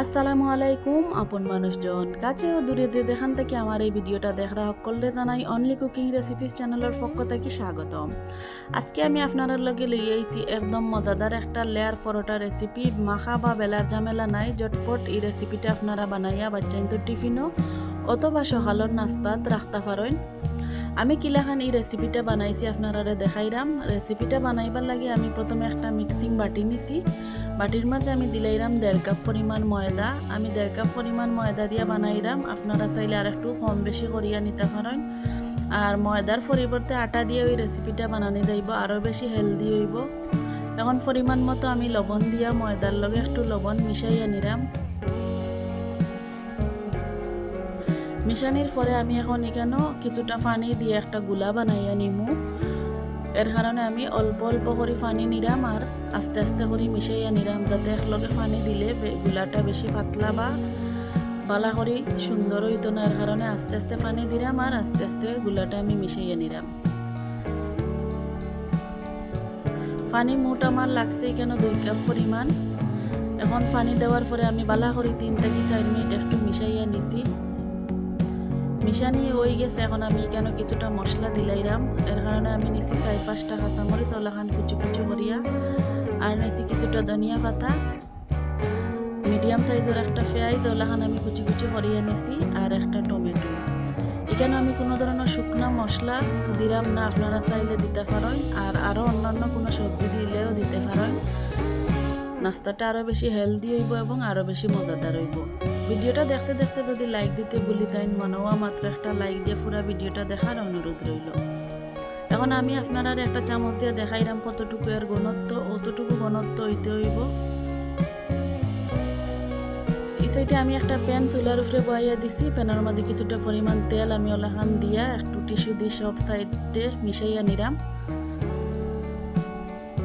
আসসালামু আলাইকুম, আপন মানুষজন। কাছে ও দূরে যে যেখান থেকে আমার এই ভিডিওটা দেখরা সকলে জানাই অনলি কুকিং রেসিপিস চ্যানেলের পক্ষ থেকে স্বাগতম। আজকে আমি আপনার লগে লই আইছি একদম মজাদার একটা লেয়ার পরোটা রেসিপি। মাখা বা বেলার ঝামেলা নাই জটপট এই রেসিপিটা আপনারা বানাইয়া বাচ্চাইন তো টিফিনও অথবা সকালের নাস্তাত রাখতে পারেন। আমি কিলাখান এই রেসিপিটা বানাইছি আপনারা দেখাইরাম রেসিপিটা বানাইবার লাগে আমি প্রথমে একটা মিক্সিং বাটি নিছি। বাটির মাঝে আমি দিলাইরাম দেড় কাপ পরিমাণ ময়দা। আমি দেড় কাপ পরিমাণ ময়দা দিয়ে বানাইরাম আপনারা চাইলে আর একটু কম বেশি করিয়া নিতে পারেন। আর ময়দার পরিবর্তে আটা দিয়ে ওই রেসিপিটা বানানি যাইব, আরও বেশি হেলদি হইব। এখন পরিমাণ মতো আমি লবণ দিয়া ময়দার লগে একটু লবণ মিশাইয়া নিলাম। মিশানির পরে আমি এখন এখানেও কিছুটা পানি দিয়ে একটা গুলা বানাইয়া নিমু। এর কারণে আমি অল্প অল্প করে পানি নিরাম আর আস্তে আস্তে করে মিশাইয়া নিরাম, যাতে একলগে পানি দিলে গুলাটা বেশি পাতলা বা বালা করে সুন্দর হইতো না। এর কারণে আস্তে আস্তে পানি দিলাম আর আস্তে আস্তে গুলাটা আমি মিশাইয়া নিরাম। পানি মোট আমার লাগছে কেন দুই কাপ পরিমাণ। এখন পানি দেওয়ার পরে আমি বালা করে তিন থেকে চার মিনিট একটু মিশাইয়া নিছি। মিশানি হয়ে গেছে, এখন আমি কেন কিছুটা মশলা দিলাইরাম এর কারণে আমি নিছি চার পাঁচটা কাঁচামরিচ ওলাখান কুচু কুচু করিয়া আর নিছি কিছুটা ধনিয়া পাতা। মিডিয়াম সাইজের একটা পেঁয়াজ ওলাখান আমি কুচি কুচি করিয়া নিছি আর একটা টমেটো। এখানে আমি কোনো ধরনের শুকনা মশলা দিলাম না, আপনারা চাইলে দিতে পারেন। আর নাস্তাটা আরও বেশি হেলদি হইব এবং আরও বেশি মজাদার হইব। ভিডিওটা দেখতে দেখতে যদি লাইক দিতে ভুলি যাইন মনেও মাত্র একটা লাইক দিয়ে পুরো ভিডিওটা দেখার অনুরোধ রইল। এখন আমি আপনারা একটা চামচ দিয়ে দেখাইলাম কতটুকু এর ঘনত্ব, অতটুকু ঘনত্ব হইতে হইব। সাইডে আমি একটা প্যান চুলার উপরে বয়াইয়া দিছি, প্যানের মাঝে কিছুটা পরিমাণ তেল আমি ওলাখান দিয়া একটু টিস্যু দিয়ে সব সাইডে মিশাইয়া নিলাম।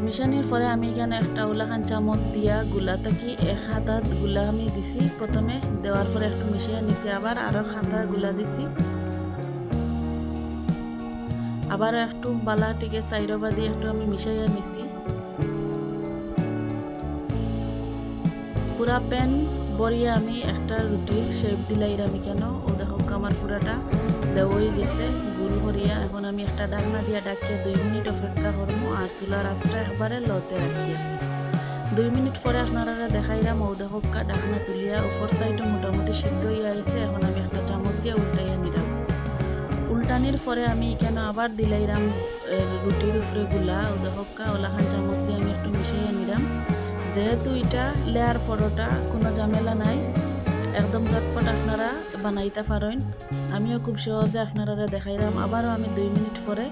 মিশানির পরে আমি এখানে একটা ওলাখান চামচ দিয়া গুলা থাকি এক হাতা গুলা আমি দিছি? প্রথমে দেওয়ার পরে একটু মিশিয়ে নিছি আবার আরও হাতা গুলা দিছি। আবার একটু বালা টিকে সাইরবা দিয়ে একটু আমি মিশাইয়া নিছি। পুরা প্যান বরিয়ে আমি একটা রুটির শেপ দিলাইরাম কেন? ও দেখো আমার পুরাটা। দেওয়াই গেছে। গুল করিয়া এখন আমি একটা ডাকনা দিয়া ডাকিয়া দুই মিনিট অপেক্ষা করব আর চুলার আঁচটা একবারে লতে রাখিয়া। দুই মিনিট পরে আপনারা দেখাইলাম ও দেখো ডাকনা তুলিয়া উপর সাইডে মোটামুটি সিদ্ধ হইয়া আইছে এখন আমি একটা চামচ দিয়ে উল্টাইয়া নিলাম। উল্টানির পরে আমি এখানে আবার দিলাইরাম এ, রুটির উপরে গুলা ও দেখো ওলাখান চামচ দিয়ে আমি একটু মিশাইয়া নিলাম। যেহেতু এটা লেয়ার পরোটা কোনো ঝামেলা নাই। একদম ঝটপট আপনারা বানাইতে পারেন। আমিও খুব সহজে আপনারা দেখাইলাম। আবারও আমি দুই মিনিট পরে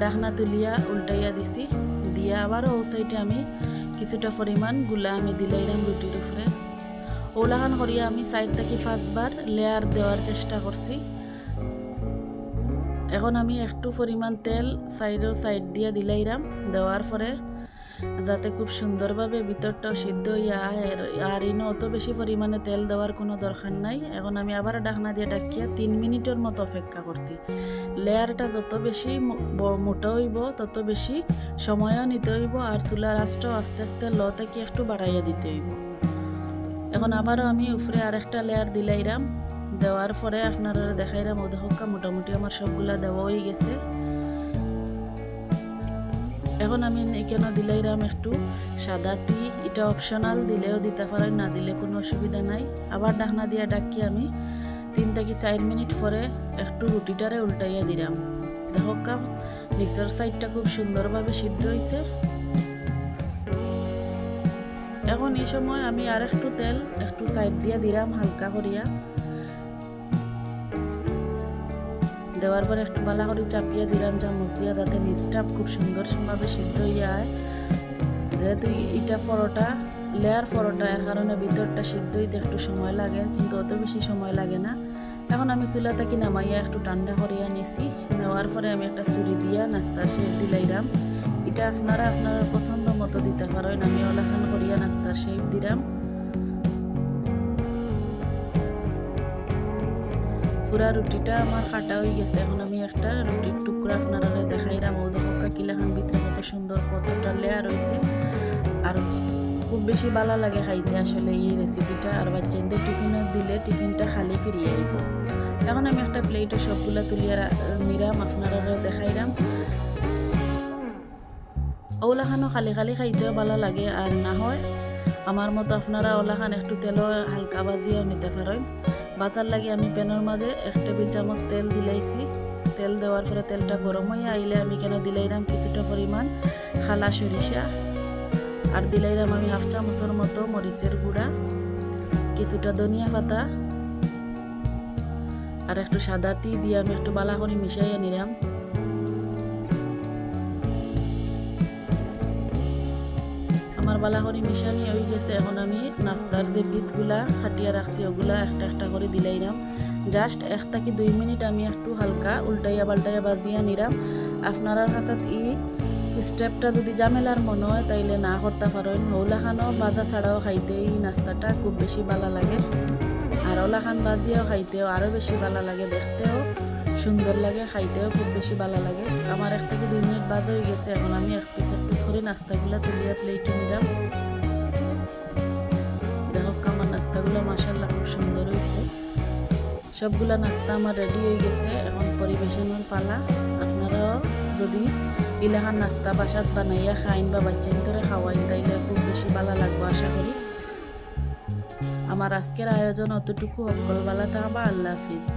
ডাকনা তুলিয়া উল্টাইয়া দিছি। দিয়া আবারও ও সাইডে আমি কিছুটা পরিমাণগুলা আমি দিলাইলাম রুটির উপরে। ওলাখান করিয়া আমি সাইড থেকে পাঁচবার লেয়ার দেওয়ার চেষ্টা করছি। এখন আমি একটু পরিমাণ তেল সাইডেও সাইড দিয়ে দিলাইরাম দেওয়ার পরে যাতে খুব সুন্দরভাবে ভিতরটাও সিদ্ধ হইয়া আর- ইনো অত বেশি পরিমাণে তেল দেওয়ার কোনো দরকার নাই। এখন আমি আবার ডাকনা দিয়ে ডাকিয়া তিন মিনিটের মতো অপেক্ষা করছি। লেয়ারটা যত বেশি মোটা হইব, তত বেশি সময়ও নিতে হইব আর চুলার আঁচটাও আস্তে আস্তে ল থেকে একটু বাড়াইয়া দিতে হইব। এখন আবারও আমি উপরে আরেকটা লেয়ার দিলাইরাম। দেওয়ার পরে আপনারা দেখাইরাম ও দেখকা মোটামুটি আমার সবগুলা দেওয়া হয়ে গেছে। এখন আমি এখানে দিলাইরাম একটু? সাদা তি এটা অপশনাল দিলেও দিতে পারেন, না দিলে কোনো অসুবিধা নাই। আবার ডাকনা দিয়া ডাকি আমি, তিন থেকে চার মিনিট পরে একটু রুটিটারে উল্টাইয়া দিলাম। দেখো কা নিচের সাইডটা খুব সুন্দরভাবে সিদ্ধ হয়েছে এখন এই সময় আমি আর একটু তেল একটু সাইড দিয়া দিলাম হালকা করিয়া। দেওয়ার পরে একটু বালা করে চাপিয়ে দিলাম চামচ দিয়া তাতে নিচটা খুব সুন্দরভাবে সিদ্ধ হইয়া আয়। যেহেতু এটা পরোটা লেয়ার পরোটা, এর কারণে ভিতরটা সিদ্ধ হইতে একটু সময় লাগে, কিন্তু অত বেশি সময় লাগে না। এখন আমি চুলা থেকে নামাইয়া একটু ঠান্ডা করিয়া নিছি। নেওয়ার পরে আমি একটা চুরি দিয়া নাস্তা শেপ দিলাইরাম। এটা আপনারা আপনার পছন্দ মতো দিতে পারেন আমি ওলাখান করিয়া নাস্তার শেপ দিলাম পুরা রুটিটা আমার কাটা হয়ে গেছে। এখন আমি একটা রুটির টুকরা আপনারা দেখাইরাম ও দেখা কিলাখান ভিতরে কত সুন্দর কতটা লেয়ার হয়েছে আর খুব বেশি ভালো লাগে খাইতে আসলে এই রেসিপিটা আর বাচ্চাদের টিফিনে দিলে টিফিনটা খালি ফিরিয়ে আইব এখন আমি একটা প্লেটে সবগুলা তুলিয়া নিরাম আপনারা দেখাইরাম ওলাখানো খালি খালি খাইতেও ভালো লাগে। আর না হয় আমার মতো আপনারা ওলাখান একটু তেলও হালকা বাজিয়েও নিতে পারেন বাজার লাগে আমি প্যানের মাঝে এক টেবিল চামচ তেল দিলাইছি। তেল দেওয়ার পরে তেলটা গরম হয়ে আইলে আমি কেন দিলাইরাম কিছুটা পরিমাণ খালা সরিষা। আর দিলাইরাম আমি হাফ চামচের মতো মরিচের গুঁড়া, কিছুটা ধনিয়া পাতা, আর একটু সাদা তি দিয়ে আমি একটু বালা করে মিশাইয়া নিলাম। আমার বালাহরি মিশানি হয়ে গেছে। এখন আমি নাস্তার যে পিসগুলা খাটিয়া রাখছি ওগুলা একটা একটা করে দিলাইরাম জাস্ট এক থেকে দুই মিনিট আমি একটু হালকা উল্টাইয়া পাল্টাইয়া বাজিয়া নিলাম আপনার কাছে ই স্টেপটা যদি জামেলার মনে হয়, তাইলে না করতে পারেন হৌলাখানো বাজা ছাড়াও খাইতে এই নাস্তাটা খুব বেশি ভালো লাগে। আর ওলাখান বাজিয়াও খাইতেও আরও বেশি ভালো লাগে দেখতেও। সুন্দর লাগে, খাইতেও খুব বেশি ভালো লাগে। আমার এক থেকে দুই মিনিট বাজা হয়ে গেছে, এখন আমি এক পিস এক পিস করে নাস্তাগুলো তুলিয়া প্লেটে নিলাম। দেখো আমার নাস্তাগুলো মাসাল্লাহ খুব সুন্দর হয়েছে। সবগুলা নাস্তা আমার রেডি হয়ে গেছে, এখন পরিবেশনের পালা। আপনারাও যদি ইলাহান নাস্তা বাসাত বানাইয়া খাইন বা বাচ্চা ধরে খাওয়াইন, তাইলে খুব বেশি ভালো লাগবে, আশা করি। আমার আজকের আয়োজন অতটুকু। সকল বেলা থাকবা, আল্লাহ হাফিজ।